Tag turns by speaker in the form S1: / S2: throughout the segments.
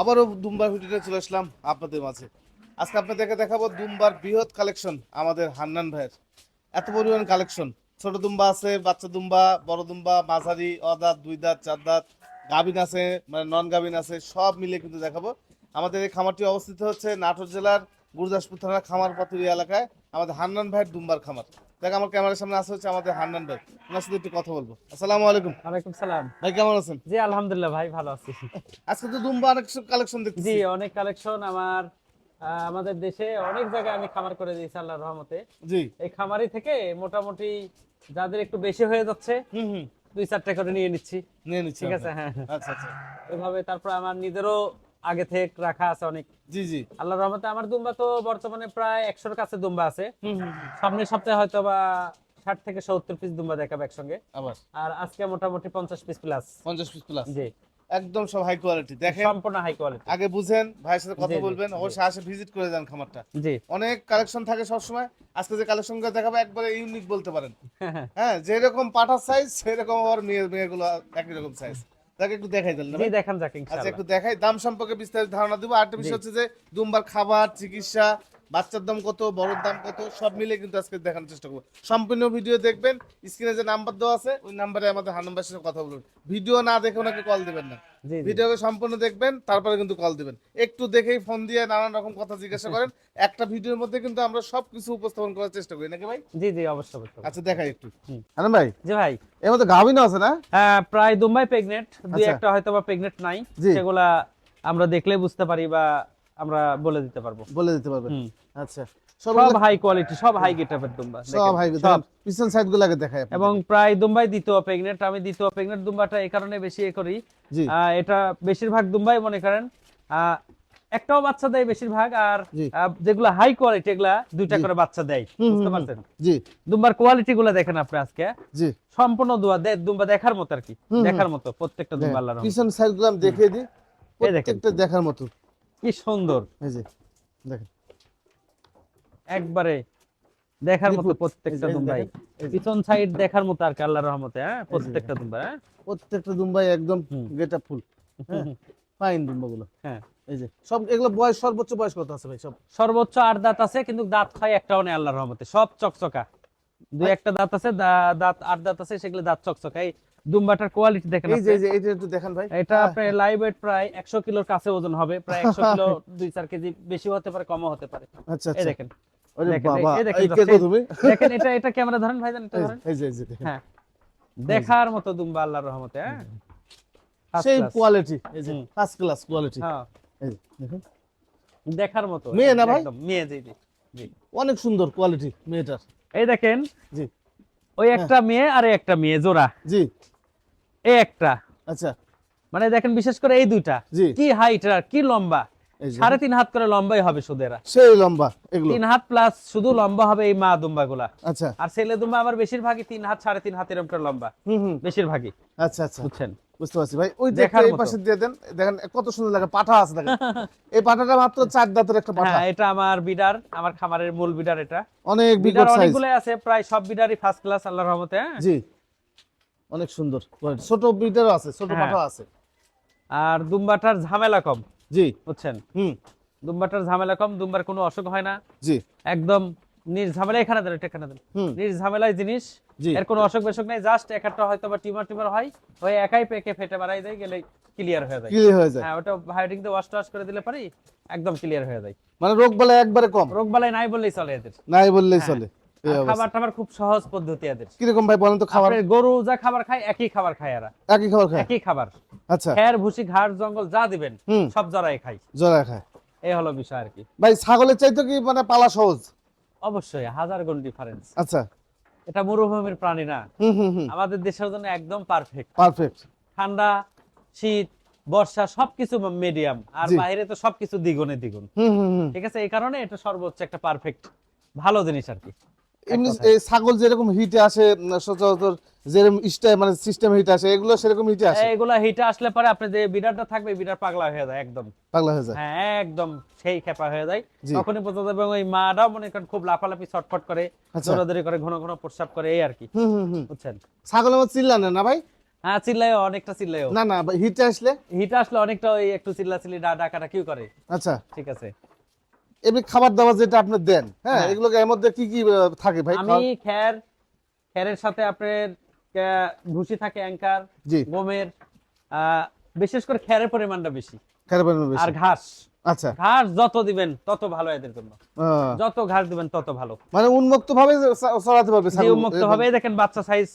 S1: আবারও দুম্বার ভিডিওতে চলে আসলাম আপনাদের মাঝে। আজকে আপনাদেরকে দেখাবো দুম্বার বৃহৎ কালেকশন আমাদের হান্নান ভাইয়ের। এত পরিমাণ কালেকশন। ছোট দুম্বা আছে, বাচ্চা দুম্বা, বড় দুম্বা, মাঝারি, অদাঁত, দুই দাঁত, চার দাঁত, গাভিন আছে মানে নন গাভিন আছে, সব মিলে কিন্তু দেখাবো। আমাদের এই খামারটি অবস্থিত হচ্ছে নাটোর জেলার গুরুদাসপুর থানার খামার পাতুরি এলাকায়। আমাদের হান্নান ভাইয়ের দুম্বার খামার। দেখ আমার ক্যামেরার সামনে আসা হচ্ছে আমাদের হান্নান ভাই। ওনার সাথে একটু কথা বলব। আসসালামু আলাইকুম।
S2: ওয়ালাইকুম সালাম।
S1: ভাই কেমন আছেন?
S2: জি আলহামদুলিল্লাহ ভাই ভালো আছি।
S1: আজকে তো দুম্বা অনেক কালেকশন দেখছি
S2: জি অনেক কালেকশন আমার আমাদের দেশে অনেক জায়গায় আমি খামার করে দিয়েছি আল্লাহর রহমতে।
S1: জি।
S2: এই খামারি থেকে মোটামুটি যাদের একটু বেশি হয়ে যাচ্ছে
S1: হুম হুম।
S2: দুই চারটা করে নিয়ে নিচ্ছি।
S1: নিয়ে নিচ্ছি
S2: ঠিক
S1: আমরা।
S2: আছে হ্যাঁ।
S1: আচ্ছা আচ্ছা।
S2: এভাবে তারপর আমার নিজেরও আগে থেকে রাখা আছে অনেক।
S1: জি জি।
S2: আল্লাহর রহমতে আমার দুম্বা তো বর্তমানে প্রায় একশোর কাছে দুম্বা আছে। সামনের সপ্তাহে হয়তো বা ষাট থেকে সত্তর পিস দুম্বা দেখাবে একসঙ্গে।
S1: আবার?
S2: আর আজকে মোটামুটি পঞ্চাশ পিস প্লাস
S1: পঞ্চাশ পিস প্লাস
S2: জি।
S1: একদম সব হাই কোয়ালিটি দেখেন
S2: সম্পূর্ণ হাই কোয়ালিটি
S1: আগে বুঝেন ভাইয়ের সাথে কথা বলবেন। অবশ্যই আসে ভিজিট করে যান খামারটা।
S2: জি।
S1: অনেক কালেকশন থাকে সবসময়। আজকে যে কালেকশনগুলো দেখাবো একবারে ইউনিক বলতে পারেন। হ্যাঁ যেরকম পাঠার সাইজ সেরকম আবার মেয়ের মেয়েগুলো একই রকম সাইজ তাকে একটু দেখাই দিলেন
S2: জি দেখান যাক
S1: আচ্ছা একটু দেখাই দাম সম্পর্কে বিস্তারিত ধারণা দিব। আরেকটা বিষয় হচ্ছে যে দুমবার খাবার চিকিৎসা বাচ্চার দাম কত বড়র দাম কত সব মিলে কিন্তু আজকে দেখানোর চেষ্টা করব। সম্পূর্ণ ভিডিও দেখবেন স্ক্রিনে যে নাম্বার দেওয়া আছে ওই নাম্বারে আমাদের হানুম্বার সাথে কথা বলুন। ভিডিও না দেখে ওনাকে কল দিবেন না। ভিডিওকে সম্পূর্ণ দেখবেন তারপরে কিন্তু কল দিবেন। একটু দেখেই ফোন দিয়ে নানান রকম কথা জিজ্ঞাসা করেন। একটা ভিডিওর মধ্যে কিন্তু আমরা সবকিছু উপস্থাপন করার চেষ্টা করি নাকি ভাই?
S2: জি জি অবশ্যই অবশ্যই।
S1: আচ্ছা দেখাই একটু। হানুম ভাই?
S2: জি ভাই।
S1: এর মধ্যে গাভিনও আছে না?
S2: হ্যাঁ প্রায় দুম্বাই প্রেগনেন্ট দুই
S1: আচ্ছা।
S2: একটা হয়তো বা প্রেগনেন্ট নাই। সেগুলা আমরা দেখলে বুঝতে পারি বা আমরা বলে দিতে পারব।
S1: বলে দিতে পারবেন
S2: হুম।
S1: আচ্ছা। সব
S2: হাই কোয়ালিটি সব হাই গেটআপের দুম্বা।
S1: সব হাই
S2: সব।
S1: পিছন সাইড দেখাই
S2: এবং প্রায় দুম্বাই দ্বিতীয় প্রেগনেন্ট আমি দ্বিতীয় প্রেগনেন্ট দুম্বাটা এই কারণে বেশি এ করি। এটা বেশিরভাগ দুম্বাই মনে করেন। একটাও বাচ্চা দেয় বেশিরভাগ আর যেগুলা হাই কোয়ালিটি এগুলা দুইটা করে বাচ্চা দেয়। বুঝতে পারছেন?
S1: জি।
S2: দুম্বার কোয়ালিটি গুলা দেখেন আপনি আজকে।
S1: জি।
S2: সম্পূর্ণ দুয়া দে- দুম্বা দেখার মতো আর কি। দেখার মতো প্রত্যেকটা দুম্বা আল্লাহর
S1: পিছন সাইডগুলো আমি দেখিয়ে দিই। প্রত্যেকটা দেখার মতো।
S2: কি সুন্দর।
S1: এই যে দেখেন।
S2: একবারে দেখার মতো প্রত্যেকটা দুম্বাই। পিছন সাইড দেখার মতো আর কি আল্লাহর রহমতে হ্যাঁ? প্রত্যেকটা দুম্বা হ্যাঁ?
S1: প্রত্যেকটা দুম্বাই একদম গেটা ফুল ফাইন দুম্বা গুলো
S2: হ্যাঁ।
S1: এই যে সব এগুলো বয়স সর্বোচ্চ বয়স কত আছে ভাই? সব।
S2: সর্বোচ্চ আট দাঁত আছে কিন্তু দাঁত খায় একটাও নেই আল্লাহর রহমতে। সব চকচকা। দুই একটা দাঁত আছে দাঁত আট দাঁত আছে সেগুলো দাঁত চকচকা। এই দুম্বাটার কোয়ালিটি দেখেন
S1: এই যে। এই যে এটা একটু দেখেন ভাই।
S2: এটা আপনার লাইভ ওয়েট প্রায় একশো কিলোর কাছে ওজন হবে প্রায় একশো কিলো দুই চার কেজি বেশি হতে পারে কমও হতে পারে।
S1: আচ্ছা
S2: এই
S1: আচ্ছা।
S2: দেখেন।
S1: ওরে
S2: দেখেন,
S1: বাবা
S2: এই দেখেন তো,
S1: কে গো তুমি?
S2: দেখেন এটা এটা ক্যামেরা ধরেন ভাইজান এটা ধরেন।
S1: এই যে এই যে
S2: হ্যাঁ। দেখার মতো দুম্বা আল্লাহর রহমতে হ্যাঁ?
S1: সেই কোয়ালিটি এই যে ফার্স্ট ক্লাস কোয়ালিটি
S2: হ্যাঁ।
S1: এই দেখুন।
S2: দেখার মতো।
S1: মেয়ে না ভাই?
S2: একদম, মেয়ে জি জি। জি।
S1: অনেক সুন্দর কোয়ালিটি মেয়েটার।
S2: এই দেখেন।
S1: জি।
S2: ওই একটা মেয়ে আর একটা মেয়ে জোড়া।
S1: জি।
S2: এই একটা।
S1: আচ্ছা।
S2: মানে দেখেন বিশেষ করে এই দুইটা। কি হাইট আর কি লম্বা? সাড়ে তিন হাত করে লম্বাই হবে শুধু এরা
S1: সেই লম্বা এগুলো।
S2: তিন হাত প্লাস শুধু লম্বা হবে এই মা দুম্বা গুলা
S1: আচ্ছা।
S2: আর ছেলে দুম্বা আমার বেশিরভাগই তিন হাত সাড়ে তিন হাত এরকম লম্বা।
S1: হুম হুম।
S2: বেশিরভাগই।
S1: আচ্ছা আচ্ছা।
S2: বুঝছেন?
S1: বুঝতে পারছি। ভাই ওই
S2: দেখার
S1: দেখার এই পাশে দিয়ে দেন দেখেন কত সুন্দর লাগে পাঠা আছে দেখেন। এই পাঠাটা মাত্র চার দাঁতের একটা পাঠা।
S2: এটা আমার বিডার আমার খামারের মূল বিডার এটা।
S1: অনেক
S2: বিডার
S1: বিকট সাইজ
S2: অনেকগুলো আছে প্রায় সব বিডারই ফার্স্ট ক্লাস আল্লাহর রহমতে হ্যাঁ?
S1: জি। অনেক সুন্দর। ছোট বিটারও আছে ছোট
S2: হ্যাঁ।
S1: পাঠা আছে।
S2: আর দুম্বাটার ঝামেলা কম।
S1: জি।
S2: বুঝছেন?
S1: হুম।
S2: দুম্বাটার ঝামেলা কম দুম্বার কোনো অসুখ হয় না।
S1: জি।
S2: একদম নির্ঝামেলা এখানে দেন এটা এখানে দেন।
S1: হুম।
S2: নির্ঝামেলায় জিনিস
S1: জি।
S2: এর কোনো অসুখ বেসুখ নাই জাস্ট এক একটা হয়তো বা টিমার টিমার হয় ওই একাই পেকে ফেটে বাড়াই দেয় গেলে ক্লিয়ার হয়ে যায়।
S1: ক্লিয়ার হয়ে যায়।
S2: হ্যাঁ ওটা হাইডিং দিয়ে ওয়াশ টাশ করে দিলে পারি একদম ক্লিয়ার হয়ে যায়।
S1: মানে রোগ বালা একবারে কম?
S2: রোগ বালাই নাই বললেই চলে এদের।
S1: নাই বললেই
S2: হ্যাঁ।
S1: চলে।
S2: খাবার টাবার খুব সহজ পদ্ধতি এদের।
S1: কীরকম ভাই বলেন তো খাবার?
S2: গরু যা খাবার খায় একই খাবার খায় এরা।
S1: একই খাবার খায়?
S2: একই খাবার।
S1: আচ্ছা।
S2: খের ভুসি ঘাড় জঙ্গল যা দিবেন সব
S1: জরা খায়।
S2: এই হলো বিষয় আর কি।
S1: ভাই ছাগলের চাইতে কি মানে পালা সহজ?
S2: অবশ্যই হাজার গুণ ডিফারেন্স
S1: আচ্ছা।
S2: এটা মরুভূমির প্রাণী না। আমাদের দেশের জন্য একদম পারফেক্ট
S1: পারফেক্ট
S2: ঠান্ডা শীত বর্ষা সবকিছু মিডিয়াম আর বাইরে তো সবকিছু দ্বিগুণে দ্বিগুণ।
S1: হুম হুম হুম।
S2: ঠিক আছে? এই কারণে এটা সর্বোচ্চ একটা পারফেক্ট ভালো জিনিস আর কি।
S1: এমনি। ছাগল যেরকম হিটে আসে সচরাচর যেরকম স্টাইল মানে সিস্টেম হিটে আসে এগুলো সেরকম হিটে আসে।
S2: এইগুলা হিটে আসলে পরে আপনি যে বিডারটা থাকবে বিডার পাগলা হয়ে যায় একদম।
S1: পাগলা হয়ে যায়।
S2: হ্যাঁ একদম সেই খেপা হয়ে যায়। তখনই বোঝা যাবে ওই মাটাও মনে করেন খুব লাফালাফি ছটফট করে
S1: আচ্ছা।
S2: দৌড়াদৌড়ি করে ঘন ঘন প্রস্রাব করে এই আর কি। বুঝছেন?
S1: ছাগল আমার চিল্লানে না ভাই?
S2: হ্যাঁ চিল্লাইও অনেকটা চিল্লাইও
S1: না না হিটে আসলে?
S2: হিট আসলে অনেকটা ওই একটু চিল্লা চিল্লি ডাকাটা কিউ করে।
S1: আচ্ছা।
S2: ঠিক আছে।
S1: এমনি খাবার দাবার যেটা আপনি দেন হ্যাঁ
S2: হ্যাঁ।
S1: এগুলো এর মধ্যে কি কি থাকে ভাই?
S2: আমি খ্যার খ্যারের সাথে আপনার ভুসি থাকে অ্যাঙ্কার গমের বিশেষ করে খ্যারের পরিমাণটা বেশি।
S1: খাবার বেশি।
S2: আর ঘাস।
S1: আচ্ছা।
S2: ঘাস যত দিবেন তত ভালো এদের জন্য। যত ঘাস দিবেন তত ভালো।
S1: মানে উন্মুক্ত ভাবে চড়াতে পারবে
S2: উন্মুক্ত ভাবে দেখেন বাচ্চা সাইজ।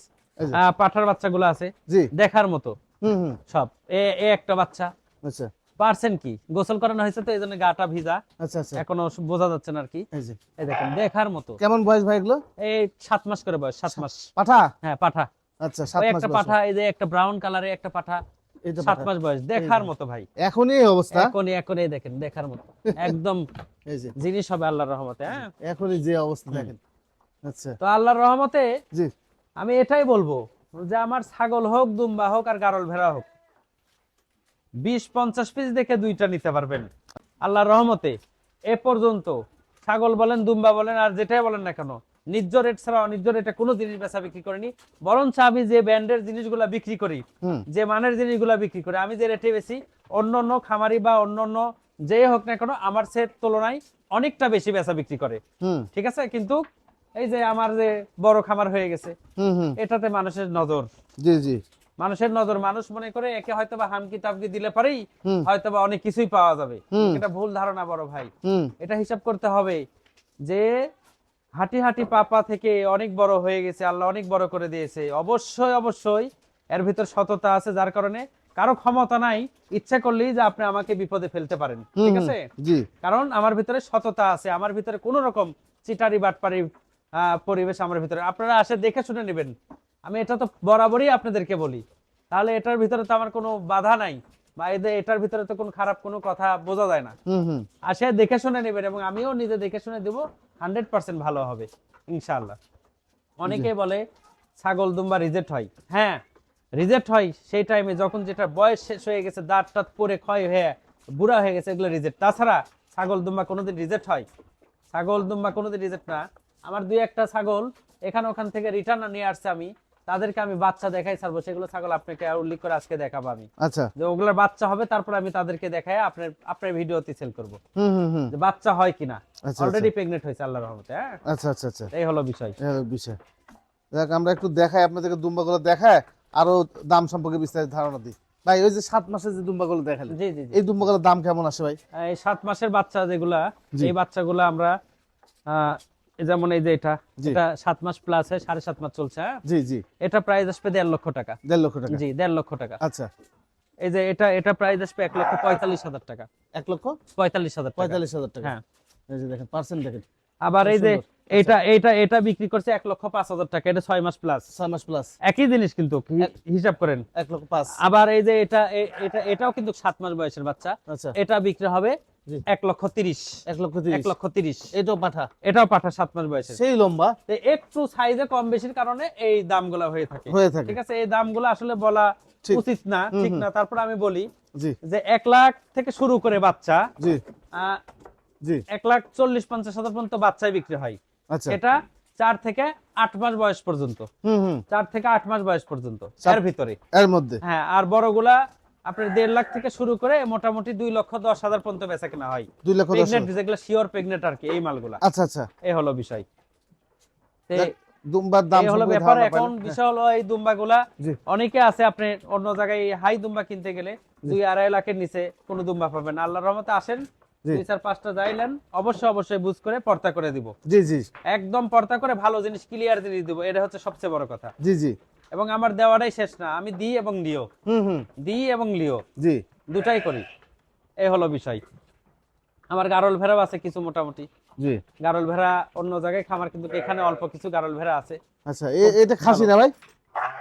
S2: পাঠার বাচ্চাগুলো আছে। দেখার মতো। সব। এ একটা বাচ্চা।
S1: আচ্ছা।
S2: পারছেন কি? গোসল করানো হয়েছে তো এই জন্য গাটা ভিজা।
S1: আচ্ছা আচ্ছা।
S2: এখনও বোঝা যাচ্ছে না আর কি।
S1: এই যে।
S2: এই দেখেন দেখার মতো।
S1: কেমন বয়স ভাই এগুলো?
S2: এই সাত মাস করে বয়স সাত মাস।
S1: পাঠা?
S2: হ্যাঁ পাঠা।
S1: আচ্ছা সাত মাস
S2: একটা পাঠা এই যে একটা ব্রাউন কালারে একটা পাঠা। সাত। মাস বয়স দেখার মতো ভাই।
S1: এখনই অবস্থা?
S2: এখনই এখনই দেখেন দেখার মতো। একদম
S1: এই যে।
S2: জিনিস হবে আল্লাহর রহমতে হ্যাঁ?
S1: এখনই যে অবস্থা দেখেন। আচ্ছা।
S2: তো আল্লাহর রহমতে
S1: জি।
S2: আমি এটাই বলব যে আমার ছাগল হোক দুম্বা হোক আর গারল ভেড়া হোক বিশ পঞ্চাশ পিস দেখে দুইটা নিতে পারবেন। আল্লাহর রহমতে এ পর্যন্ত ছাগল বলেন দুম্বা বলেন আর যেটাই বলেন না কেন নিজ রেট ছাড়া অনিজ রেটে কোনো জিনিস বেচা বিক্রি করিনি। বরঞ্চ আমি যে ব্র্যান্ডের জিনিসগুলা বিক্রি করি যে মানের জিনিসগুলা বিক্রি করি আমি যে রেটে বেশি অন্য অন্য খামারি বা অন্য অন্য যে হোক না কেন আমার সেট তুলনায় অনেকটা বেশি বেচা বিক্রি করে। ঠিক আছে? কিন্তু এই যে আমার যে বড় খামার হয়ে গেছে এটাতে মানুষের নজর।
S1: জি জি।
S2: মানুষের নজর মানুষ মনে করে একে হয়তো বা হামকি তামকি দিলে পারেই হয়তো বা অনেক কিছুই পাওয়া যাবে। এটা ভুল ধারণা বড় ভাই। এটা হিসাব করতে হবে যে হাঁটি হাঁটি পাপা থেকে অনেক বড় হয়ে গেছে আল্লাহ অনেক বড় করে দিয়েছে। অবশ্যই অবশ্যই এর ভিতর সততা আছে যার কারণে কারও ক্ষমতা নাই। ইচ্ছা করলেই যে আপনি আমাকে বিপদে ফেলতে পারেন। ঠিক আছে? কারণ আমার ভিতরে সততা আছে আমার ভিতরে কোন রকম চিটারি বাটপারি আহ, পরিবেশ আমার ভিতরে। আপনারা আসে দেখে শুনে নেবেন। আমি এটা তো বরাবরই আপনাদেরকে বলি। তাহলে এটার ভিতরে তো আমার কোনো বাধা নাই বা এদের এটার ভিতরে তো কোনো খারাপ কোনো কথা বোঝা যায় না।
S1: হুম
S2: আসে দেখে শুনে নেবেন এবং আমিও নিজে দেখে শুনে দেব হান্ড্রেড পার্সেন্ট ভালো হবে ইনশাআল্লাহ। অনেকে বলে ছাগল দুম্বা রিজেক্ট হয়। হ্যাঁ রিজেক্ট হয় সেই টাইমে যখন যেটা বয়স শেষ হয়ে গেছে দাঁত টাত পরে ক্ষয় হয়ে বুড়া হয়ে গেছে এগুলো রিজেক্ট। তাছাড়া ছাগল দুম্বা কোনোদিন রিজেক্ট হয়। ছাগল দুম্বা কোনোদিন রিজেক্ট না। আমার দুই একটা ছাগল এখানে ওখান থেকে রিটার্ন নিয়ে আসছে আমি। তাদেরকে আমি বাচ্চা দেখাই ছাড়বো সেগুলো ছাগল আপনাকে উল্লেখ করে আজকে দেখাবো আমি।
S1: আচ্ছা।
S2: যে ওগুলোর বাচ্চা হবে তারপর আমি তাদেরকে দেখাই আপনার আপনার ভিডিওতে সেল করব।
S1: হুম হুম হুম।
S2: যে বাচ্চা হয় কিনা।
S1: আচ্ছা,
S2: অলরেডি প্রেগনেন্ট হয়েছে আল্লাহর রহমতে হ্যাঁ?
S1: আচ্ছা আচ্ছা আচ্ছা।
S2: এই হলো বিষয়।
S1: এই হলো বিষয়। দেখ আমরা একটু দেখাই আপনাদেরকে দুম্বাগুলো দেখায় আরও দাম সম্পর্কে বিস্তারিত ধারণা দিই। ভাই ওই যে সাত মাসের যে দুম্বাগুলো দেখালেন
S2: জি জি
S1: এই দুম্বাগুলোর দাম কেমন আসে ভাই?
S2: এই সাত মাসের বাচ্চা যেগুলা। এই বাচ্চাগুলো আমরা যেমন এই যে এটা এটা সাত মাস প্লাস সাড়ে সাত মাস চলছে হ্যাঁ?
S1: জি জি।
S2: এটা প্রাইস আসবে দেড় লক্ষ টাকা।
S1: দেড় লক্ষ টাকা।
S2: জি দেড় লক্ষ টাকা।
S1: আচ্ছা।
S2: এই যে এটা এটা প্রাইস আসবে এক লক্ষ পঁয়তাল্লিশ হাজার টাকা।
S1: এক লক্ষ
S2: পঁয়তাল্লিশ হাজার টাকা।
S1: পঁয়তাল্লিশ হাজার টাকা।
S2: হ্যাঁ।
S1: এই যে দেখেন পার্সেন্ট দেখেন।
S2: আবার এই যে। এটা এটা এটা বিক্রি করছে এক লক্ষ পাঁচ হাজার টাকা এটা ছয় মাস প্লাস
S1: ছয় মাস প্লাস
S2: একই জিনিস কিন্তু হিসাব করেন।
S1: এক লক্ষ পাঁচ।
S2: আবার এই যে এটা এটা এটাও কিন্তু সাত মাস বয়সের বাচ্চা।
S1: আচ্ছা।
S2: এটা বিক্রি হবে। এক লক্ষ তিরিশ।
S1: এক লক্ষ
S2: এক লক্ষ তিরিশ।
S1: এটাও পাঠা।
S2: এটাও পাঠা সাত মাস বয়সের।
S1: সেই লম্বা।
S2: একটু সাইজে কম বেশির কারণে এই দামগুলো হয়ে থাকে।
S1: হয়ে থাকে।
S2: ঠিক আছে? এই দামগুলো আসলে বলা উচিত না ঠিক না। তারপর আমি বলি যে এক লাখ থেকে শুরু করে বাচ্চা
S1: জি।
S2: এক লাখ চল্লিশ পঞ্চাশ হাজার পর্যন্ত বাচ্চায় বিক্রি হয়।
S1: আচ্ছা।
S2: এটা চার থেকে আট মাস বয়স পর্যন্ত। চার থেকে আট মাস বয়স পর্যন্ত। এর ভিতরে।
S1: এর মধ্যে।
S2: হ্যাঁ আর বড়গুলা আপনার দেড় লাখ থেকে শুরু করে মোটামুটি দুই লক্ষ দশ হাজার পর্যন্ত বেচা কেনা হয়।
S1: দুই লক্ষ।
S2: যেগুলো শিওর প্রেগনেন্ট আর কি এই মালগুলা।
S1: আচ্ছা আচ্ছা।
S2: এই হলো বিষয়।
S1: দুম্বার দাম
S2: হলো ব্যাপার এখন বিষয় হলো এই দুম্বাগুলা। অনেকে আছে আপনি অন্য জায়গায় হাই দুম্বা কিনতে গেলে দুই আড়াই লাখের নিচে কোনো দুম্বা পাবেন। আল্লাহর রহমতে আসেন দুই চার পাঁচটা যাইলেন অবশ্যই অবশ্যই বুঝ করে পর্তা করে দিব।
S1: জি জি।
S2: একদম পর্তা করে ভালো জিনিস ক্লিয়ার জিনিস দিব। এটা হচ্ছে সবচেয়ে বড় কথা।
S1: জি জি।
S2: এবং আমার দেওয়াটাই শেষ না আমি দিই এবং লিও
S1: হুম হুম।
S2: দিই এবং লিও।
S1: জি।
S2: দুটাই করি। এই হলো বিষয়। আমার গারল ভেড়াও আছে কিছু মোটামুটি।
S1: জি।
S2: গারল ভেড়া অন্য জায়গায় খামার কিন্তু এখানে অল্প কিছু গারল ভেড়া আছে।
S1: আচ্ছা এটা খাসি না ভাই?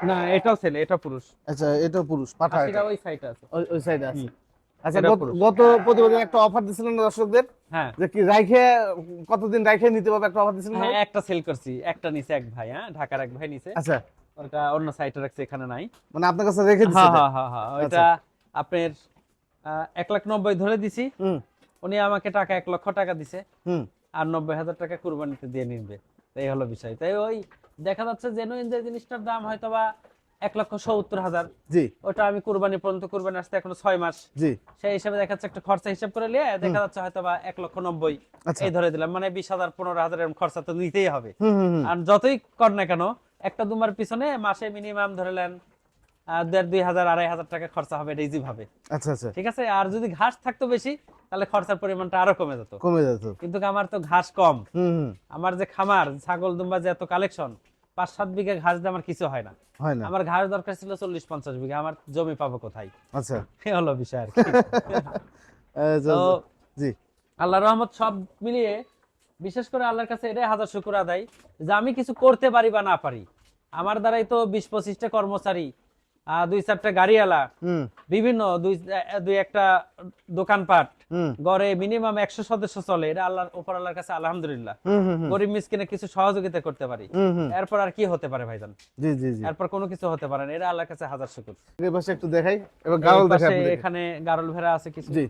S2: না এটাও ছেলে এটা পুরুষ।
S1: আচ্ছা এটা পুরুষ পাঠা এটা।
S2: ওই সাইডে আছে।
S1: ওই সাইডে আছে। আচ্ছা গত- প্রতিবেদনে একটা অফার দিছিলেন না দর্শকদের?
S2: হ্যাঁ।
S1: যে কি রাইখে কতদিন রাইখে নিতে পারবে একটা অফার দিছিলেন
S2: হ্যাঁ একটা সেল করছি। একটা নিচে এক ভাই হ্যাঁ ঢাকার এক ভাই নিচে
S1: আচ্ছা।
S2: ওটা অন্য সাইটে রাখছে এখানে নাই।
S1: মানে আপনার কাছে রেখে দিচ্ছে
S2: হ্যাঁ হ্যাঁ হ্যাঁ হ্যাঁ ওইটা আপনার আহ, এক লাখ নব্বই ধরে দিছি।
S1: হুম।
S2: উনি আমাকে টাকা এক লক্ষ টাকা দিছে।
S1: হুম।
S2: আর নব্বই হাজার টাকা কুরবানিতে দিয়ে নিবে। এই হলো বিষয়। তাই ওই দেখা যাচ্ছে জেনুইন যে জিনিসটার দাম হয়তো বা এক লক্ষ সত্তর হাজার।
S1: জি।
S2: ওটা আমি কুরবানি পর্যন্ত কুরবানি আসতে এখনও ছয় মাস।
S1: জি।
S2: সেই হিসাবে দেখা যাচ্ছে একটা খরচা হিসাব করে নিয়ে দেখা যাচ্ছে হয়তো বা এক লক্ষ নব্বই।
S1: আচ্ছা।
S2: এই ধরে দিলাম। মানে বিশ হাজার পনেরো হাজার খরচা তো নিতেই হবে। আর যতই কর না কেন একটা দুমার পিছনে মাসে মিনিমাম ধরে নেন দেড় দুই হাজার আড়াই হাজার টাকা খরচা হবে এটা ইজি ভাবে।
S1: আচ্ছা আচ্ছা।
S2: ঠিক আছে? আর যদি ঘাস থাকতো বেশি তাহলে খরচার পরিমাণটা আরও কমে যেত।
S1: কমে যেত।
S2: কিন্তু আমার তো ঘাস কম। আমার যে খামার ছাগল দুম্বা যে এত কালেকশন পাঁচ সাত বিঘা ঘাস দিয়ে আমার কিছু হয় না।
S1: হয় না।
S2: আমার ঘাস দরকার ছিল চল্লিশ পঞ্চাশ বিঘা। আমার জমি পাবো কোথায়?
S1: আচ্ছা।
S2: এ হলো বিষয় আর কি।
S1: জি।
S2: আল্লাহ রহমত সব মিলিয়ে বিশেষ করে আল্লাহর কাছে এটাই হাজার শুকুর আদায় যে আমি কিছু করতে পারি বা না পারি। আমার দ্বারাই তো বিশ পঁচিশটা কর্মচারী দুই চারটা গাড়িওয়ালা বিভিন্ন দুই একটা দোকানপাট গড়ে মিনিমাম একশো সদস্য চলে এটা আল্লাহর ওপর আল্লাহর কাছে আলহামদুলিল্লাহ।
S1: হুম হুম হুম।
S2: গরিব মিসকিনে কিছু সহযোগিতা করতে পারি। এরপর আর কি হতে পারে ভাইজান?
S1: জি জি জি।
S2: এরপর কোনো কিছু হতে পারে না এটা আল্লাহর কাছে হাজার শুকুর।
S1: এই পাশে একটু দেখাই এবার।
S2: এখানে গারল ভেড়া আছে কিছু।
S1: জি।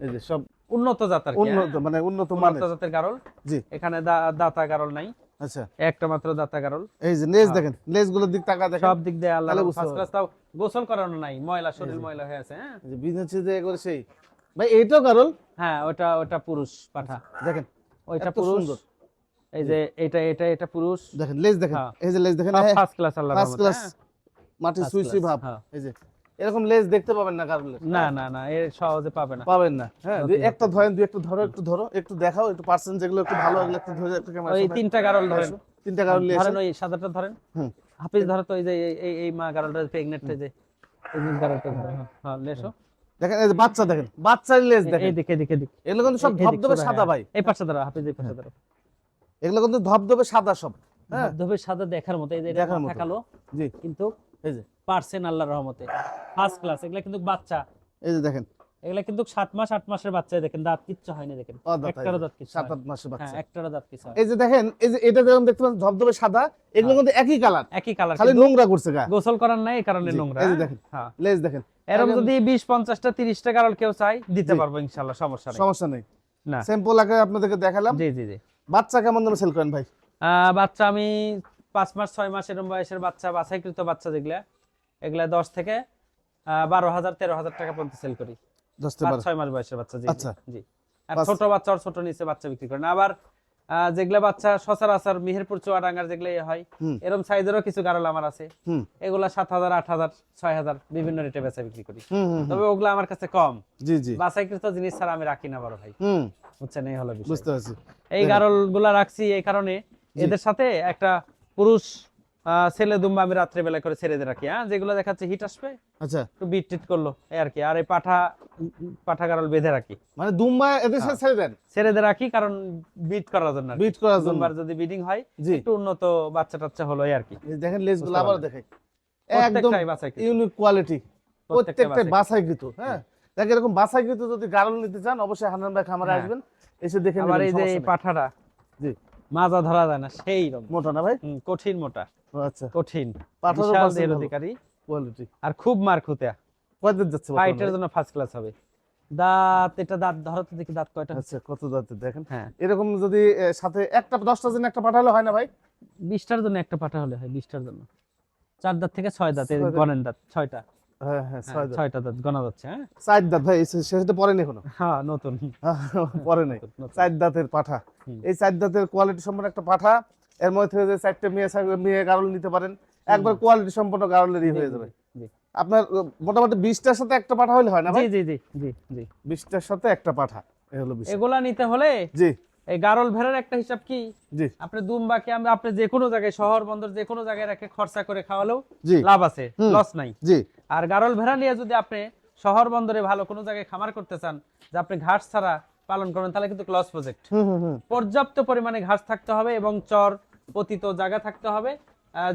S1: এই যে সব
S2: উন্নত জাতের
S1: উন্নত মানে উন্নত মানের।
S2: জাতের গারল।
S1: জি।
S2: এখানে দাতা গারল নাই।
S1: আচ্ছা।
S2: একটা মাত্র দাতা গারল।
S1: এই যে লেজ দেখেন লেজ দিক তাকা দেখেন।
S2: সব দিক দিয়ে আল্লাহ ফার্স্ট ক্লাস তাও গোসল করানো নাই ময়লা শরীর ময়লা হয়ে আছে হ্যাঁ।
S1: যে বিজনেস যে করে সেই। ভাই এইটাও গাড়ল
S2: হ্যাঁ ওটা ওটা পুরুষ পাঠা।
S1: দেখেন
S2: ওইটা পুরুষ।
S1: সুন্দর।
S2: এই যে এটা এটা এটা পুরুষ।
S1: দেখেন লেজ দেখেন
S2: হ্যাঁ।
S1: এই যে লেজ দেখেন
S2: first class Allah
S1: first class মাটি সুই সুই ভাব। এই যে এরকম লেজ দেখতে পাবেন না গাড়লের
S2: না না না এর সহজে পাবে না।
S1: পাবেন না। হ্যাঁ একটা ধরেন দুই একটু ধরো একটু ধরো একটু দেখাও একটু পার্সেন্ট যেগুলো একটু ভালো এগুলো একটু ধরে একটু ক্যামেরা
S2: ওই তিনটা গারল ধরেন।
S1: তিনটা গাড়ল নিয়ে
S2: ধরেন ওই সাদাটা ধরেন।
S1: হুম।
S2: হাফিজ ধরো তো এই যে এই- এই মা গারলটা প্রেগনেন্ট এই যে এই গারলটা ধরো। হ্যাঁ, হ্যাঁ লেসো
S1: দেখেন এই যে বাচ্চা দেখেন বাচ্চার লেজ দেখেন।
S2: এই দিকে দিকে দিকে
S1: এগুলো কিন্তু সব ধবধবে সাদা
S2: হ্যাঁ।
S1: ভাই।
S2: এই পাশে ধরো হাফিজ এই পাশে ধরো।
S1: এগুলো কিন্তু ধবধবে সাদা সব। হ্যাঁ।
S2: ধবে সাদা দেখার মতো এই যে
S1: দেখার মতো।
S2: কালো
S1: জি।
S2: কিন্তু
S1: এই যে।
S2: পারছেন আল্লাহর রহমতে। ফার্স্ট ক্লাস এগুলা কিন্তু বাচ্চা।
S1: এই যে দেখেন।
S2: এগুলা কিন্তু সাত মাস আট মাসের বাচ্চা দেখেন দাঁত কিচ্ছু হয়নি দেখেন। একটারও দাঁত কিচ্ছু
S1: সাত
S2: হয়নি।
S1: আট মাসের
S2: হ্যাঁ
S1: বাচ্চা
S2: একটারও দাঁত কিচ্ছু
S1: এই যে দেখেন এই যে এটা যেরকম দেখতে পাচ্ছেন ধবধবে সাদা এগুলো কিন্তু একই কালার
S2: একই কালার
S1: খালি নোংরা করছে গা।
S2: গোসল করার নাই এই কারণে নোংরা।
S1: এই যে
S2: হ্যাঁ?
S1: দেখেন।
S2: হ্যাঁ।
S1: লেজ দেখেন।
S2: এরকম যদি বিশ পঞ্চাশটা তিরিশটা কারণ কেউ চাই দিতে। পারব ইনশাল্লাহ সমস্যা নেই।
S1: সমস্যা নেই।
S2: না।
S1: স্যাম্পল আগে আপনাদেরকে দেখালাম।
S2: জি জি জি।
S1: বাচ্চা কেমন দামে সেল করেন ভাই?
S2: আহ, বাচ্চা আমি পাঁচ মাস ছয় মাস এরকম বয়সের বাচ্চা বাছাইকৃত বাচ্চা যেগুলা এগুলা দশ থেকে বারো হাজার তেরো হাজার টাকা পর্যন্ত সেল করি। ছয় মাস বয়সের বাচ্চা জি
S1: আচ্ছা।
S2: জি, আর ছোট বাচ্চা আর ছোট নিচে বাচ্চা বিক্রি করেন। আবার যেগুলা বাচ্চা সচরাচর মেহেরপুর চুয়াডাঙ্গার যেগুলো ইয়ে হয় এরকম সাইজেরও কিছু গারল আমার আছে। এগুলা সাত হাজার আট হাজার ছয় হাজার বিভিন্ন রেটে বেচা বিক্রি করি। তবে ওগুলা আমার কাছে কম।
S1: জি জি।
S2: বাছাইকৃত জিনিস ছাড়া আমি রাখি না বড় ভাই।
S1: হুম।
S2: বুঝছেন? এই হলো বিষয়।
S1: বুঝতে পারছি।
S2: এই গারলগুলা রাখছি এই কারণে এদের সাথে একটা পুরুষ ছেলে দুম্বা আমি রাত্রে বেলা করে ছেড়ে দিয়ে রাখি হ্যাঁ? যেগুলো দেখাচ্ছে হিট আসবে
S1: আচ্ছা।
S2: একটু বিট টিট করল এই আর কি। আর এই পাঠা পাঠা গারল বেঁধে রাখি।
S1: মানে দুম্বা এদের সাথে ছেড়ে দেন?
S2: ছেড়ে দিয়ে রাখি কারণ বিট করার জন্য
S1: বিট করার জন্য।
S2: দুম্বার যদি বিডিং হয় একটু উন্নত বাচ্চা টাচ্চা হলো এই আর কি।
S1: দেখেন
S2: লেজগুলো
S1: আবার। দেখাই। একদম
S2: বাছাই
S1: ইউনিক কোয়ালিটি
S2: প্রত্যেকটা
S1: প্রত্যেকটা বাছাইকৃত। হ্যাঁ? দেখ এরকম বাছাইকৃত যদি গাড়ল নিতে চান অবশ্যই হান্নান ভাই খামারে
S2: হ্যাঁ।
S1: আসবেন এসে দেখে
S2: আবার এই যে। পাঠাটা
S1: জি।
S2: মাজা ধরা যায় না সেই রকম
S1: মোটা না ভাই?
S2: কঠিন মোটা।
S1: আচ্ছা।
S2: কঠিন। বিশাল। অধিকারী
S1: কোয়ালিটি
S2: আর খুব মার খুঁতে
S1: কয়দিন যাচ্ছে
S2: ফাইটের জন্য ফার্স্ট ক্লাস হবে। দাঁত এটা দাঁত ধরো তো দেখি দাঁত কয়টা
S1: আচ্ছা কত দাঁতে দেখেন?
S2: হ্যাঁ।
S1: এরকম যদি সাথে একটা দশটা দিন একটা পাঠালে হয় না ভাই?
S2: বিশটার জন্য একটা পাঠা হলে হয় বিশটার জন্য। চার দাঁত থেকে ছয় দাঁত। গণেন দাঁত। ছয়টা।
S1: হ্যাঁ হ্যাঁ
S2: হ্যাঁ, ছয়টা দাঁত যাচ্ছে হ্যাঁ?
S1: চার দাঁত ভাই সেটা পরে নেই
S2: হ্যাঁ নতুন।
S1: পরে নেই। চার দাঁতের পাঠা। এই চার দাঁতের কোয়ালিটি সম্পন্ন একটা পাঠা। এর মধ্যে থেকে যে চারটে মেয়ে মেয়ে গারল নিতে পারেন একবার কোয়ালিটি সম্পন্ন গারলেরই হয়ে যাবে। আপনার মোটামুটি বিশটার সাথে একটা পাঠা হলে হয় না ভাই?
S2: জি জি জি জি জি।
S1: বিশটার সাথে একটা পাঠা
S2: এগুলা নিতে হলে
S1: জি।
S2: এই গারল ভেড়ার একটা হিসাব কি?
S1: জি।
S2: আপনি দুম্বাকে আমি আপনি যে কোনো জায়গায় শহর বন্দর যে কোনো জায়গায় রেখে খরচা করে খাওয়ালেও লাভ আছে লস নাই।
S1: জি।
S2: আর গারল ভেড়া নিয়ে যদি আপনি শহর বন্দরে ভালো কোনো জায়গায় খামার করতে চান যে আপনি ঘাস ছাড়া পালন করবেন তাহলে কিন্তু লস প্রজেক্ট
S1: হুম হুম হুম।
S2: পর্যাপ্ত পরিমাণে ঘাস থাকতে হবে এবং চর পতিত জায়গা থাকতে হবে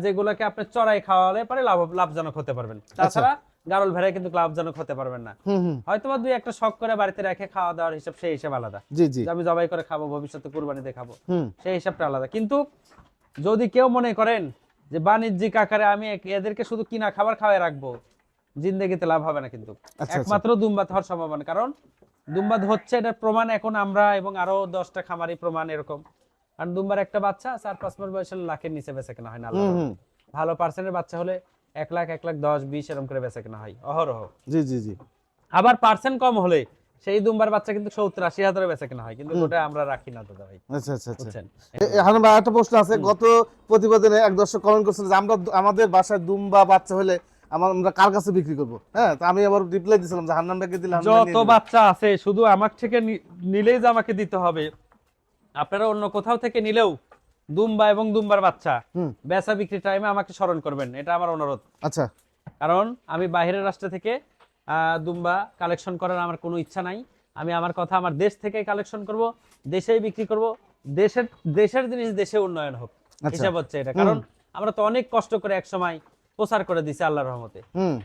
S2: যেগুলোকে আপনি চড়াই খাওয়ালে পারে লাভ লাভজনক হতে পারবেন। তাছাড়া গারল ভেড়ায় কিন্তু লাভজনক হতে পারবেন না। হয়তো দুই একটা শখ করে বাড়িতে রেখে খাওয়া দাওয়ার হিসাব সেই হিসাব আলাদা।
S1: জি জি।
S2: আমি জবাই করে খাব ভবিষ্যতে কুরবানিতে খাব সেই হিসাবটা আলাদা। কিন্তু যদি কেউ মনে করেন যে বাণিজ্যিক আকারে আমি এদেরকে শুধু কিনা খাবার খাওয়াই রাখব জিন্দগিতে লাভ হবে না কিন্তু।
S1: আচ্ছা।
S2: একমাত্র দুম্বাত হওয়ার সম্ভাবনা। কারণ দুম্বাত হচ্ছে এটার প্রমাণ এখন আমরা এবং আরও দশটা খামারি প্রমাণ এরকম। কারণ দুম্বার একটা বাচ্চা চার পাঁচ মাস বয়সে লাখের নিচে বেচে কেনা হয় না ভালো পার্সেন্টের বাচ্চা হলে এক লাখ এক লাখ দশ বিশ এরকম করে বেচা কেনা হয়। অহরহ।
S1: জি জি জি।
S2: আবার পার্সেন্ট কম হলে সেই দুম্বার বাচ্চা কিন্তু সত্তর আশি হাজারে বেচা কেনা হয় কিন্তু ওটা আমরা রাখি না দাদা ভাই।
S1: আচ্ছা আচ্ছা আচ্ছা। ভাই একটা প্রশ্ন আছে। গত প্রতিবেদনে এক দর্শক কমেন্ট করছিল যে আমরা আমাদের বাসায় দুম্বা বাচ্চা হলে আমরা কার কাছে বিক্রি করব? হ্যাঁ তো আমি আবার রিপ্লাই দিছিলাম যে হান্নান ভাইকে দিলে হান্নান ভাই নিয়ে
S2: যত বাচ্চা আছে শুধু আমার থেকে নিলেই যে আমাকে দিতে হবে। আপনারা অন্য কোথাও থেকে নিলেও দুম্বা এবং দুম্বার বাচ্চা বেচা বিক্রি টাইমে আমাকে স্মরণ করবেন এটা আমার অনুরোধ।
S1: আচ্ছা।
S2: কারণ আমি বাইরের রাষ্ট্র থেকে দুম্বা কালেকশন করার আমার কোনো ইচ্ছা নাই। আমি আমার কথা আমার দেশ থেকে কালেকশন করব দেশেই বিক্রি করব দেশের দেশের জিনিস দেশে উন্নয়ন হোক।
S1: আচ্ছা।
S2: হিসাব হচ্ছে এটা। কারণ আমরা তো অনেক কষ্ট করে এক সময় প্রচার করে দিছি আল্লাহর রহমতে।
S1: হুম।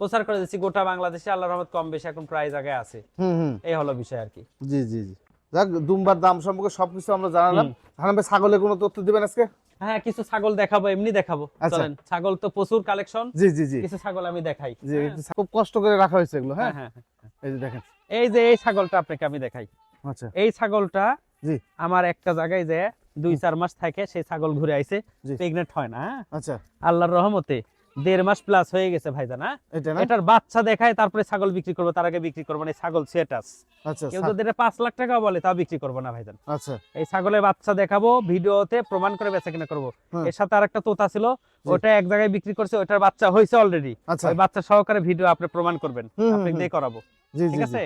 S2: প্রচার করে দিছি গোটা বাংলাদেশে আল্লাহর রহমত কম বেশি এখন প্রায় জায়গায় আছে।
S1: হুম হুম।
S2: এই হলো বিষয় আর কি।
S1: জি জি জি। যাক দুম্বার দাম সম্পর্কে সবকিছু আমরা জানালাম। হান্নান ভাই ছাগলের কোনো তথ্য দিবেন আজকে?
S2: হ্যাঁ কিছু ছাগল দেখাবো এমনি দেখাবো।
S1: আচ্ছা।
S2: চলেন ছাগল তো প্রচুর কালেকশন
S1: জি জি জি।
S2: কিছু ছাগল আমি দেখাই।
S1: জি খুব কষ্ট করে রাখা হয়েছে এগুলো হ্যাঁ?
S2: হ্যাঁ হ্যাঁ হ্যাঁ।
S1: এই যে দেখেন।
S2: এই যে এই ছাগলটা আপনাকে আমি দেখাই।
S1: আচ্ছা।
S2: এই ছাগলটা
S1: জি।
S2: আমার একটা জায়গায় যে দুই চার মাস থাকে সেই ছাগল ঘুরে আইছে। প্রেগনেন্ট হয় না হ্যাঁ?
S1: আচ্ছা।
S2: আল্লাহর রহমতে। দেড় মাস প্লাস হয়ে গেছে ভাইজান হ্যাঁ?
S1: এটা না?
S2: এটার বাচ্চা দেখায় তারপরে ছাগল বিক্রি করব তার আগে বিক্রি করব না ছাগল সেটাস
S1: আচ্ছা
S2: কেউ যদি এটা পাঁচ লাখ টাকা বলে তাও বিক্রি করব না ভাইজান।
S1: আচ্ছা।
S2: এই ছাগলের বাচ্চা দেখাবো ভিডিওতে প্রমাণ করে বেচা কিনা করব। এর সাথে আর একটা তোতা ছিল ওটা এক জায়গায় বিক্রি করছে ওটার বাচ্চা হয়েছে অলরেডি
S1: আচ্ছা।
S2: বাচ্চা সহকারে ভিডিও আপনি প্রমাণ করবেন আপনি দিয়ে করাবো। ঠিক আছে।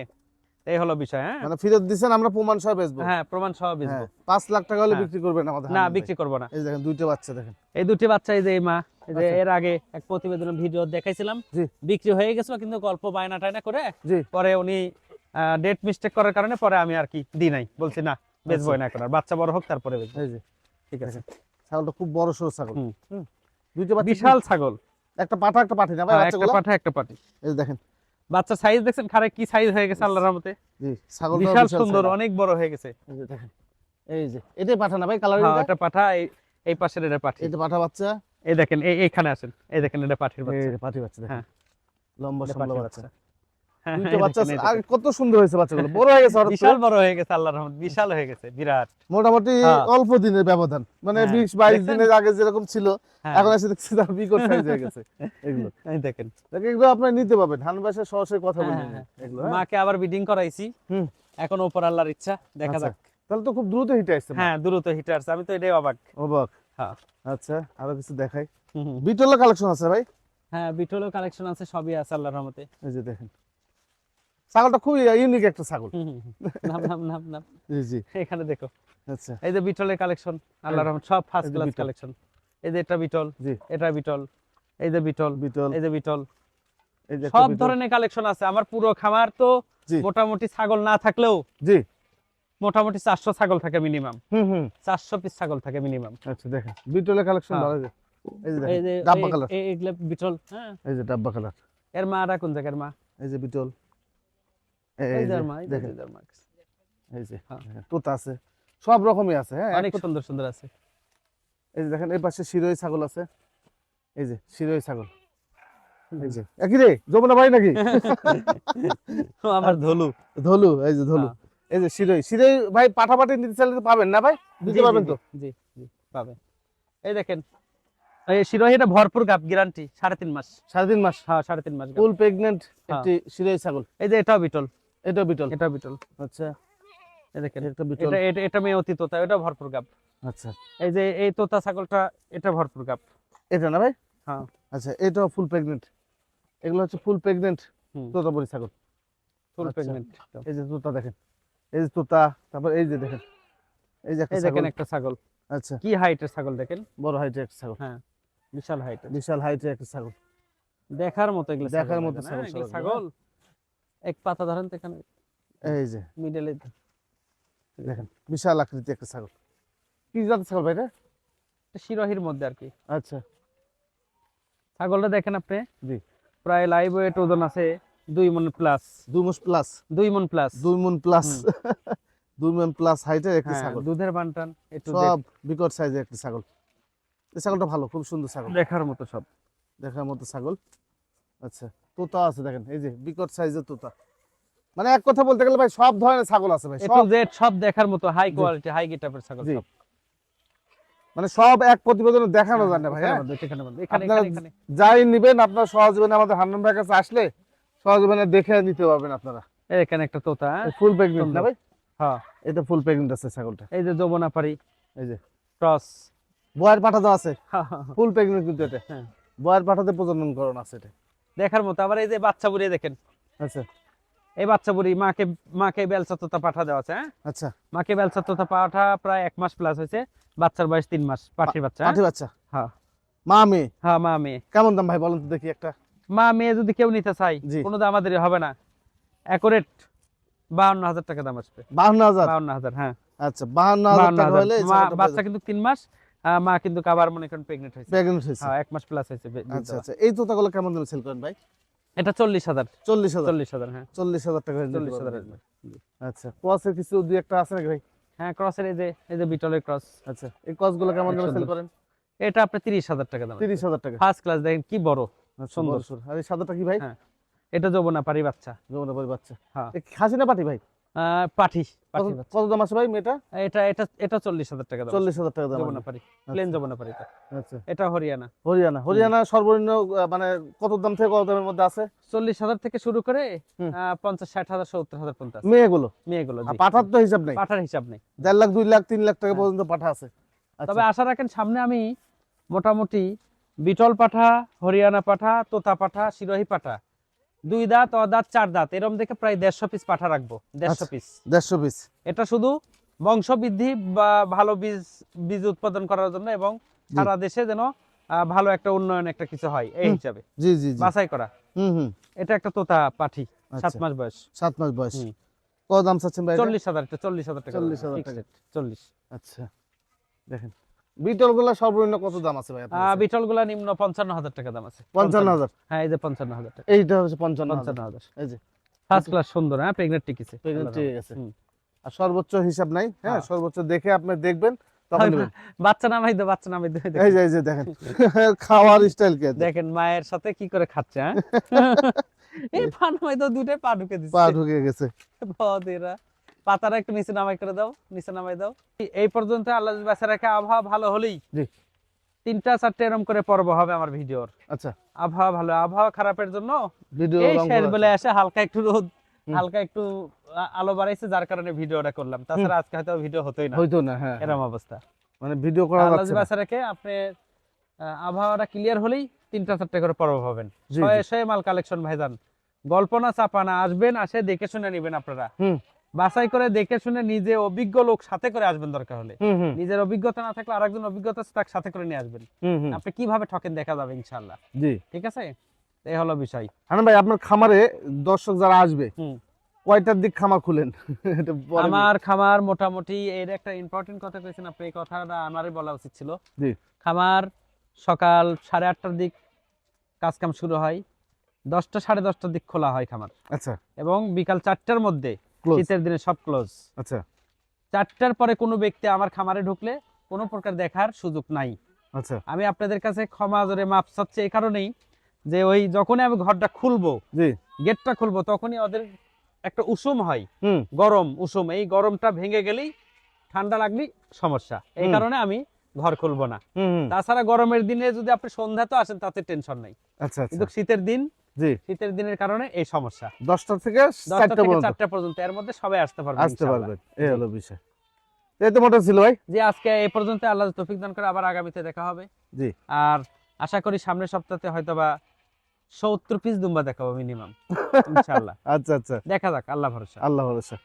S2: এই হলো বিষয় হ্যাঁ?
S1: মানে ফেরত দিছেন আমরা প্রমাণ সহ বেচবো।
S2: হ্যাঁ প্রমাণ সহ
S1: হ্যাঁ
S2: বেচবো।
S1: পাঁচ লাখ টাকা হলে
S2: হ্যাঁ।
S1: বিক্রি করবেন আমাদের
S2: না বিক্রি করব না।
S1: এই দেখেন দুইটা বাচ্চা দেখেন।
S2: এই দুটি বাচ্চা এই যে এই মা এই যে
S1: আচ্ছা।
S2: এর আগে এক প্রতিবেদনে ভিডিও দেখাইছিলাম।
S1: জি।
S2: বিক্রি হয়ে গেছিল কিন্তু গল্প বায়না টায়না করে
S1: জি।
S2: পরে উনি ডেট মিস্টেক করার কারণে পরে আমি আর কি দিই নাই। বলছি না বেচবো
S1: আচ্ছা।
S2: না এখন আর। বাচ্চা বড় হোক তারপরে বেচবো।
S1: এই যে।
S2: ঠিক আছে।
S1: ছাগলটা খুব বড় সড়ো ছাগল। দুইটা
S2: বিশাল ছাগল।
S1: একটা পাঠা একটা পাঠি না ভাই
S2: হ্যাঁ, একটা পাঠা একটা পাটি
S1: এই দেখেন
S2: বাচ্চা সাইজ দেখছেন? খারে কি সাইজ হয়ে গেছে আল্লাহর রহমতে?
S1: জি ছাগল
S2: বিশাল সুন্দর অনেক বড় হয়ে গেছে।
S1: এই যে দেখেন এই যে এটা পাঠা না ভাই কালার
S2: হ্যাঁ এটা? পাঠা এই এই পাশের এটা পাঠি।
S1: এটা পাঠা বাচ্চা?
S2: এই দেখেন এই এইখানে আছেন এই দেখেন এটা পাঠির বাচ্চা।
S1: পাঠি বাচ্চা দেখেন।
S2: হ্যাঁ।
S1: লম্বা
S2: সুন্দর
S1: বাচ্চা।
S2: হ্যাঁ,
S1: দুইটা বাচ্চা আর কত সুন্দর হয়েছে বাচ্চাগুলো। বড় হয়ে গেছে
S2: বিশাল বড় হয়ে গেছে আল্লাহর রহমত। বিশাল হয়ে গেছে বিরাট।
S1: মোটামুটি
S2: হ্যাঁ।
S1: অল্প দিনের ব্যবধান। মানে
S2: হ্যাঁ,
S1: বিশ বাইশ
S2: দেখছেন?
S1: দিনের আগে যেরকম ছিল
S2: হ্যাঁ,
S1: এখন এসে দেখছি তার বিকট সাইজ হয়ে গেছে। এগুলো।
S2: এই দেখেন।
S1: দেখেন, এগুলো আপনি নিতে পারবেন। সরাসরি কথা
S2: হ্যাঁ, হ্যাঁ।
S1: এগুলো হ্যাঁ?
S2: মাকে আবার বিডিং করাইছি।
S1: হুম।
S2: এখন ওপর আল্লাহর ইচ্ছা দেখা
S1: আচ্ছা।
S2: যাক।
S1: তাহলে তো খুব দ্রুত হিটে আসছে
S2: হ্যাঁ দ্রুত হিটার্স আমি তো এটাই অবাক।
S1: অবাক।
S2: হ্যাঁ।
S1: আচ্ছা আরও কিছু দেখাই। বিটলের কালেকশন আছে ভাই?
S2: হ্যাঁ বিটলের কালেকশন আছে সবই আছে আল্লাহর রহমতে।
S1: এই যে দেখেন। ছাগলটা খুবই ইউনিক একটা ছাগল।
S2: নাম নাম নাম নাম
S1: জি জি
S2: এখানে দেখো
S1: আচ্ছা
S2: এই যে বিটলের কালেকশন আল্লাহর রহমত সব ফার্স্ট ক্লাস কালেকশন এই যে এটা বিটল
S1: জি
S2: এটা বিটল এই যে বিটল
S1: বিটল
S2: এই যে বিটল
S1: এই যে
S2: সব ধরনের কালেকশন আছে আমার পুরো খামার তো মোটামুটি ছাগল না থাকলেও
S1: জি
S2: মোটামুটি চারশো ছাগল থাকে মিনিমাম
S1: হুম হুম
S2: চারশো পিস ছাগল থাকে মিনিমাম
S1: আচ্ছা দেখেন বিটলের কালেকশন
S2: হ্যাঁ।
S1: ভালো যে এই যে দেখেন ডাব্বা কালার
S2: এই- এগুলা বিটল হ্যাঁ
S1: এই যে ডাব্বা
S2: কালারের মারা কোন জায়গার মা
S1: এই যে বিটল এই যে,
S2: হ্যাঁ।
S1: তোতা আছে। সব রকমই আছে হ্যাঁ
S2: অনেক সুন্দর সুন্দর আছে।
S1: এই যে দেখেন এই পাশে শিরোই ছাগল আছে। এই যে শিরোই ছাগল। এই যে একই রে যমুনা ভাই নাকি?
S2: আমার ধলু।
S1: ধলু এই যে ধলু।
S2: হ্যাঁ।
S1: এই যে শিরোই শিরোই ভাই পাঠাপাঠি নিতে চাইলে পাবেন না ভাই? দিতে পারবেন তো?
S2: জি জি পাবেন। এই দেখেন এই শিরোহিটা ভরপুর গাপ গ্যারান্টি সাড়ে তিন মাস।
S1: সাড়ে তিন মাস?
S2: হ্যাঁ সাড়ে তিন মাস।
S1: ফুল প্রেগনেন্ট
S2: হ্যাঁ।
S1: একটি শিরোই ছাগল।
S2: এই যে এটাও বিটল।
S1: এটা বিটল।
S2: এটা বিটল।
S1: আচ্ছা।
S2: দেখেন
S1: একটা বিটল।
S2: এটা এটা এটা মেয়ে অতি তোতা এটা ভরপুর গাপ
S1: আচ্ছা।
S2: এই যে এই তোতা ছাগলটা এটা ভরপুর গাপ
S1: এটা না ভাই?
S2: হ্যাঁ।
S1: আচ্ছা এটাও ফুল প্রেগনেন্ট এগুলো হচ্ছে ফুল প্রেগনেন্ট তোতাপুরি ছাগল।
S2: ফুল
S1: আচ্ছা।
S2: প্রেগনেন্ট
S1: এই যে তোতা দেখেন এই যে তোতা তারপর এই যে দেখেন এই যে
S2: দেখেন
S1: ছাগল।
S2: একটা ছাগল।
S1: আচ্ছা।
S2: কি হাইটের ছাগল দেখেন?
S1: বড় হাইটের একটা ছাগল।
S2: হ্যাঁ বিশাল হাইটের
S1: বিশাল হাইটের একটা ছাগল।
S2: দেখার মতো এগুলো
S1: দেখার মতো ছাগল, ছাগল।
S2: এক পাতা ধরেন তো এখানে।
S1: এই যে।
S2: মিডলে
S1: দেখেন বিশাল আকৃতি একটা ছাগল। কি জাতের ছাগল ভাই রে
S2: শিরোহির মধ্যে আর কি।
S1: আচ্ছা।
S2: ছাগলটা দেখেন আপনি?
S1: জি।
S2: প্রায় লাইভ ওয়েট ওজন আছে দুই মন প্লাস
S1: দুই মাস প্লাস
S2: দুই মন প্লাস
S1: দুই মন প্লাস দুই মন প্লাস হাইটের একটা ছাগল।
S2: দুধের বানটান একটু
S1: সব বিকট সাইজের একটা ছাগল। এই ছাগলটা ভালো খুব সুন্দর ছাগল।
S2: দেখার মতো সব।
S1: দেখার মতো ছাগল। আচ্ছা। তোতা আছে দেখেন এই যে বিকট সাইজের তোতা। মানে এক কথা বলতে গেলে ভাই সব ধরনের ছাগল আছে ভাই সব।
S2: জেড সব দেখার মতো হাই কোয়ালিটি হাই গেটআপের ছাগল সব।
S1: মানে সব এক প্রতিবেদনে দেখানো যায় না ভাই
S2: এখানে
S1: হ্যাঁ?
S2: এখানে এখানে।
S1: আপনারা যাই নিবেন আপনার সহজীবনে আমাদের হান্নান ভাইয়ের কাছে আসলে সহজীবনে দেখে নিতে পারবেন আপনারা।
S2: এই এখানে একটা তোতা হ্যাঁ?
S1: ফুল প্রেগনেন্ট না। ভাই?
S2: হ্যাঁ।
S1: এটা ফুল প্রেগনেন্ট আছে ছাগলটা।
S2: এই যে যমুনা পারি
S1: এই যে।
S2: ক্রস
S1: বয়ের পাঠা তো আছে ফুল প্রেগনেন্ট কিন্তু এটা।
S2: হ্যাঁ।
S1: বয়ের পাঠাতে প্রজনন করণ আছে এটা।
S2: দেখার মতো। আবার এই যে বাচ্চা বুড়ি দেখেন।
S1: আচ্ছা।
S2: এই বাচ্চা বুড়ি মাকে মাকে বেলচা তোতা পাঠা দেওয়া আছে হ্যাঁ?
S1: আচ্ছা।
S2: মাকে বেলচা তোতা পাঠা প্রায় এক মাস প্লাস হয়েছে। বাচ্চার বয়স তিন মাস পাঠির বাচ্চা হ্যাঁ?
S1: পাঠি বাচ্চা?
S2: হ্যাঁ।
S1: মা মেয়ে?
S2: হ্যাঁ মা মেয়ে।
S1: কেমন দাম ভাই বলেন তো দেখি একটা।
S2: মা মেয়ে যদি কেউ নিতে চাই। কোনো দাম আমাদের হবে না। অ্যাকুরেট বাহান্ন হাজার টাকা দাম আসবে।
S1: বাহান্ন হাজার?
S2: বাহান্ন হাজার হ্যাঁ।
S1: আচ্ছা বাহান্ন হাজার টাকা হলে
S2: মা- বাচ্চা কিন্তু তিন মাস মা কিন্তু আবার মনে করেন প্রেগনেন্ট হয়েছে।
S1: প্রেগনেন্ট হয়েছে।
S2: হ্যাঁ এক মাস প্লাস হয়েছে
S1: আচ্ছা আচ্ছা। এই তোতাগুলো কেমন দামে সেল করেন ভাই?
S2: এটা চল্লিশ হাজার।
S1: চল্লিশ হাজার?
S2: চল্লিশ হাজার হ্যাঁ।
S1: চল্লিশ হাজার টাকা হলে
S2: চল্লিশ
S1: নিতে
S2: হাজার
S1: পারবেন। আচ্ছা ক্রসের কিছু দুই একটা আছে নাকি ভাই?
S2: হ্যাঁ ক্রসের এই যে এই যে বিটলের ক্রস
S1: আচ্ছা এই ক্রসগুলো কেমন দামে সেল করেন?
S2: এটা আপনি তিরিশ হাজার টাকা দাম।
S1: তিরিশ হাজার টাকা।
S2: ফার্স্ট ক্লাস দেখেন কি বড়।
S1: আচ্ছা,
S2: সুন্দর।
S1: আর এই সাদাটা কি ভাই?
S2: হ্যাঁ। এটা যমুনা পারি বাচ্চা।
S1: যমুনা পারি বাচ্চা।
S2: হ্যাঁ।
S1: খাসি না পাটি ভাই?
S2: পাঠি
S1: কত দাম আছে ভাই মেয়েটা
S2: এটা এটা এটা চল্লিশ হাজার টাকা দাম
S1: চল্লিশ হাজার টাকা দাম
S2: যমুনা পারি প্লেন যমুনা পারি।
S1: আচ্ছা।
S2: এটা হরিয়ানা।
S1: হরিয়ানা। হরিয়ানা সর্বনিম্ন মানে কত দাম থেকে কত দামের মধ্যে আছে?
S2: চল্লিশ হাজার থেকে শুরু করে পঞ্চাশ ষাট হাজার সত্তর হাজার পঞ্চাশ
S1: মেয়েগুলো?
S2: মেয়েগুলো।
S1: পাঠার তো হিসাব নেই?
S2: পাঠার হিসাব নেই।
S1: দেড় লাখ দুই লাখ তিন লাখ টাকা
S2: হ্যাঁ।
S1: পর্যন্ত পাঠা আছে। আচ্ছা।
S2: তবে আশা রাখেন সামনে আমি মোটামুটি বিটল পাঠা হরিয়ানা পাঠা তোতা পাঠা সিরোহি পাঠা দুই দাঁত অদাঁত চার দাঁত। এরম দেখে প্রায় দেড়শো পিস পাঠা রাখব দেড়শো
S1: আচ্ছা।
S2: পিস
S1: দেড়শো পিস
S2: এটা শুধু বংশ বৃদ্ধি বা ভালো বীজ বীজ উৎপাদন করার জন্য এবং সারা দেশে যেন ভালো একটা উন্নয়ন একটা কিছু হয় এই হিসাবে।
S1: জি জি জি।
S2: বাছাই করা।
S1: হুম হুম।
S2: এটা একটা তোতা পাঠি সাত
S1: আচ্ছা
S2: মাস বয়স।
S1: সাত মাস বয়স। কত দাম চাচ্ছেন ভাই?
S2: চল্লিশ হাজার চল্লিশ হাজার টাকা।
S1: 40,000
S2: fixed
S1: টাকা।
S2: চল্লিশ।
S1: আচ্ছা। দেখেন। সর্বনিম্ন কত দাম আছে ভাই
S2: নিম্ন টাকা দাম আছে। হ্যাঁ এই যে পঞ্চান্ন হাজার টাকা।
S1: এইটা হচ্ছে পঞ্চান্ন হাজার।
S2: পঞ্চান্ন হাজার
S1: এই যে।
S2: ফার্স্ট ক্লাস সুন্দর হ্যাঁ প্রেগনেন্ট টিকেছে
S1: Pregnant ঠিক আছে। আর সর্বোচ্চ হিসাব নাই হ্যাঁ। সর্বোচ্চ দেখে আপনি দেখবেন তখন
S2: বাচ্চা নামাই বাচ্চা নামাই দো
S1: এই যে এই যে দেখেন। খাওয়ার স্টাইল কি?
S2: দেখেন মায়ের সাথে কি করে খাচ্ছে হ্যাঁ? এই পা পা ঢুকে
S1: পা
S2: দিচ্ছে
S1: ঢুকে গেছে।
S2: বদেরা। পাতাটা একটু নিচে নামাই করে দাও নিচে নামাই দাও। এই পর্যন্ত আল্লাহ বাসা রেখে আবহাওয়া ভালো হলেই
S1: জি।
S2: তিনটা চারটে এরম করে পর্ব হবে আমার ভিডিওর।
S1: আচ্ছা।
S2: আবহাওয়া ভালো আবহাওয়া খারাপের জন্য
S1: ভিডিও
S2: এই শেষ বেলায় এসে হালকা একটু রোদ হালকা একটু আলো বাড়াইছে যার কারণে ভিডিওটা করলাম। তাছাড়া আজকে হয়তো ভিডিও হতোই না।
S1: হইতো না হ্যাঁ
S2: এরকম অবস্থা।
S1: মানে ভিডিও করা
S2: আল্লাহ
S1: যাচ্ছে না।
S2: রেখে আপনি আবহাওয়াটা ক্লিয়ার হলেই তিনটা চারটে করে পর্ব হবেন। শয়ে মাল কালেকশন ভাইজান। গল্প না চাপা না আসবেন আসে দেখে শুনে নেবেন আপনারা।
S1: হুম।
S2: বাছাই করে দেখে শুনে নিজে অভিজ্ঞ লোক সাথে করে আসবেন দরকার হলে। নিজের অভিজ্ঞতা না থাকলে আরেকজন অভিজ্ঞতা সাথে করে নিয়ে আসবেন। আপনি কীভাবে ঠকেন দেখা যাবে ইনশাল্লাহ
S1: জি।
S2: ঠিক আছে? এই হলো বিষয়।
S1: হানান ভাই আপনার খামারে দর্শক যারা আসবে কয়টার দিক খামার খুলেন?
S2: আমার খামার মোটামুটি এর একটা ইম্পর্টেন্ট কথা কইছেন আপনি এই কথাটা আমারই বলা উচিত ছিল।
S1: জি।
S2: খামার সকাল সাড়ে আটটার দিক কাজ কাম শুরু হয় দশটা সাড়ে দশটার দিক খোলা হয় খামার।
S1: আচ্ছা।
S2: এবং বিকাল চারটার মধ্যে শীতের দিনে সব ক্লোজ
S1: আচ্ছা।
S2: চারটার পরে কোনো ব্যক্তি আমার খামারে ঢুকলে কোনো প্রকার দেখার সুযোগ নাই।
S1: আচ্ছা।
S2: আমি আপনাদের কাছে ক্ষমা জোরে মাপ চাচ্ছি এই কারণেই যে ওই যখনই আমি ঘরটা খুলবো
S1: জি।
S2: গেটটা খুলবো তখনই ওদের একটা উষুম হয়।
S1: হুম।
S2: গরম উষুম এই গরমটা ভেঙে গেলেই ঠান্ডা লাগলেই সমস্যা। এই কারণে আমি ঘর খুলবো না। তাছাড়া গরমের দিনে যদি আপনি সন্ধ্যা তো আসেন তাতে টেনশন নাই।
S1: আচ্ছা আচ্ছা।
S2: কিন্তু শীতের দিন
S1: জি।
S2: শীতের দিনের কারণে এই সমস্যা।
S1: দশটা থেকে চারটা পর্যন্ত।
S2: এর মধ্যে সবাই আসতে পারবে
S1: আসতে। পারবেন এই হলো বিষয়। এই তো মোটর ছিল ভাই।
S2: জি আজকে এই পর্যন্ত আল্লাহ তৌফিক দান করে আবার আগামীতে দেখা হবে।
S1: জি।
S2: আর আশা করি সামনের সপ্তাহে হয়তো বা সত্তর পিস দুম্বা দেখাবো মিনিমাম। ইনশাআল্লাহ।
S1: আচ্ছা আচ্ছা।
S2: দেখা যাক আল্লাহ ভরসা।
S1: আল্লাহ ভরসা।